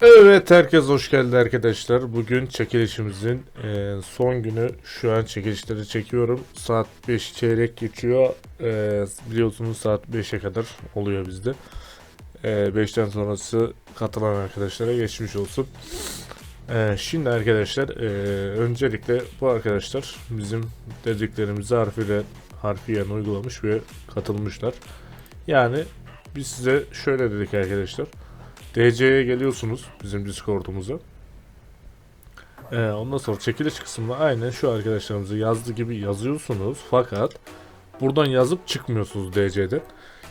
Evet herkes hoş geldi arkadaşlar. Bugün çekilişimizin e, son günü. Şu an çekilişleri çekiyorum. Saat 5 çeyrek geçiyor. E, biliyorsunuz saat 5'e kadar oluyor bizde. E, 5'ten sonrası katılan arkadaşlara geçmiş olsun. E, şimdi arkadaşlar e, öncelikle bu arkadaşlar bizim dediklerimizi harfiyle harfiyen uygulamış ve katılmışlar. Yani biz size şöyle dedik arkadaşlar. DC'ye geliyorsunuz bizim Discord'umuza. Ee, ondan sonra çekiliş kısmında aynen şu arkadaşlarımızı yazdığı gibi yazıyorsunuz fakat buradan yazıp çıkmıyorsunuz DC'den.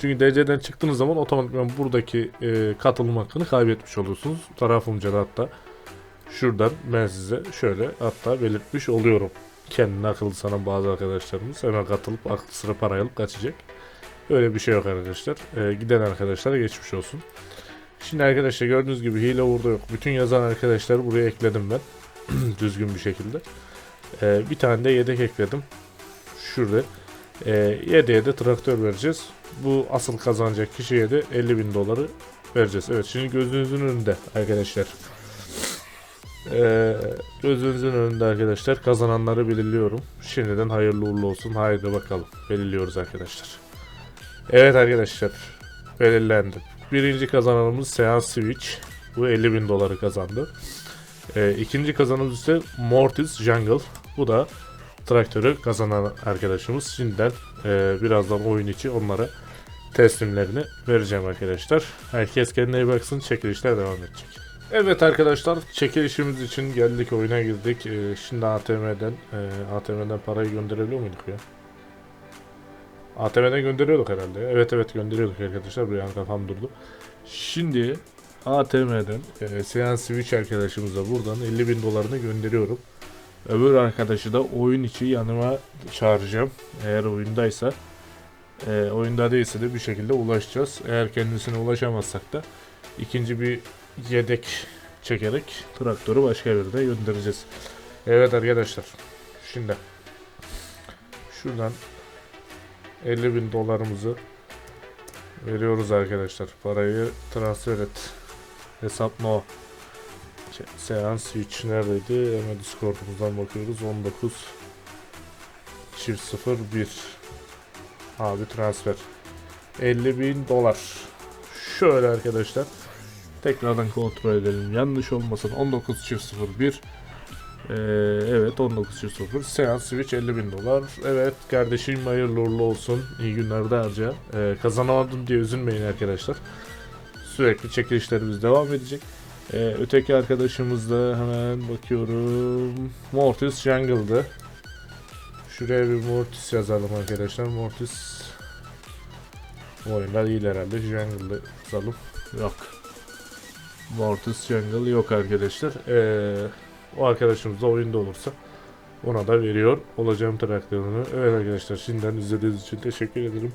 Çünkü DC'den çıktığınız zaman otomatikman buradaki e, katılım hakkını kaybetmiş oluyorsunuz. Tarafımca da hatta şuradan ben size şöyle hatta belirtmiş oluyorum. Kendine akıllı sanan bazı arkadaşlarımız hemen katılıp aklı sıra parayı alıp kaçacak. Öyle bir şey yok arkadaşlar. Ee, giden arkadaşlara geçmiş olsun. Şimdi arkadaşlar gördüğünüz gibi hile burada yok. Bütün yazan arkadaşları buraya ekledim ben. Düzgün bir şekilde. Ee, bir tane de yedek ekledim. Şurada. Ee, yedeğe de traktör vereceğiz. Bu asıl kazanacak kişiye de 50 bin doları vereceğiz. Evet şimdi gözünüzün önünde arkadaşlar. Ee, gözünüzün önünde arkadaşlar kazananları belirliyorum. Şimdiden hayırlı uğurlu olsun. Haydi bakalım. Belirliyoruz arkadaşlar. Evet arkadaşlar. Belirlendi. Birinci kazananımız Seans Switch. Bu 50 bin doları kazandı. Ee, ikinci kazanımız ise Mortis Jungle. Bu da traktörü kazanan arkadaşımız. Şimdiden e, birazdan oyun içi onlara teslimlerini vereceğim arkadaşlar. Herkes kendine iyi baksın. Çekilişler devam edecek. Evet arkadaşlar çekilişimiz için geldik oyuna girdik. Ee, şimdi ATM'den e, ATM'den parayı gönderebiliyor muyduk ya? ATM'den gönderiyorduk herhalde. Evet evet gönderiyorduk arkadaşlar. Bir an kafam durdu. Şimdi ATM'den e, Sean Switch arkadaşımıza buradan 50 bin dolarını gönderiyorum. Öbür arkadaşı da oyun içi yanıma çağıracağım. Eğer oyundaysa. E, oyunda değilse de bir şekilde ulaşacağız. Eğer kendisine ulaşamazsak da ikinci bir yedek çekerek traktörü başka birine göndereceğiz. Evet arkadaşlar. Şimdi şuradan 50 bin dolarımızı veriyoruz arkadaşlar. Parayı transfer et. Hesap no. Seans switch neredeydi? Hemen Discord'umuzdan bakıyoruz. 19 çift 0 1 Abi transfer. 50 bin dolar. Şöyle arkadaşlar. Tekrardan kontrol edelim. Yanlış olmasın. 19 çift 0 1 ee, evet 19.0 Seans Switch 50 bin dolar. Evet kardeşim hayırlı uğurlu olsun. İyi günlerde harca. Ee, kazanamadım diye üzülmeyin arkadaşlar. Sürekli çekilişlerimiz devam edecek. Ee, öteki arkadaşımız da hemen bakıyorum. Mortis Jungle'dı. Şuraya bir Mortis yazalım arkadaşlar. Mortis Bu oyunlar iyi herhalde. Jungle'da yazalım. Yok. Mortis Jungle yok arkadaşlar. Eee o arkadaşımız da oyunda olursa ona da veriyor olacağım traktörünü. Evet arkadaşlar şimdiden izlediğiniz için teşekkür ederim.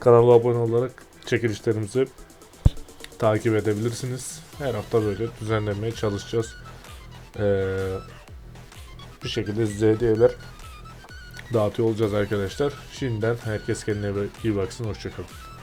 Kanala abone olarak çekilişlerimizi takip edebilirsiniz. Her hafta böyle düzenlemeye çalışacağız. Ee, bir şekilde size hediyeler dağıtıyor olacağız arkadaşlar. Şimdiden herkes kendine iyi baksın. Hoşçakalın.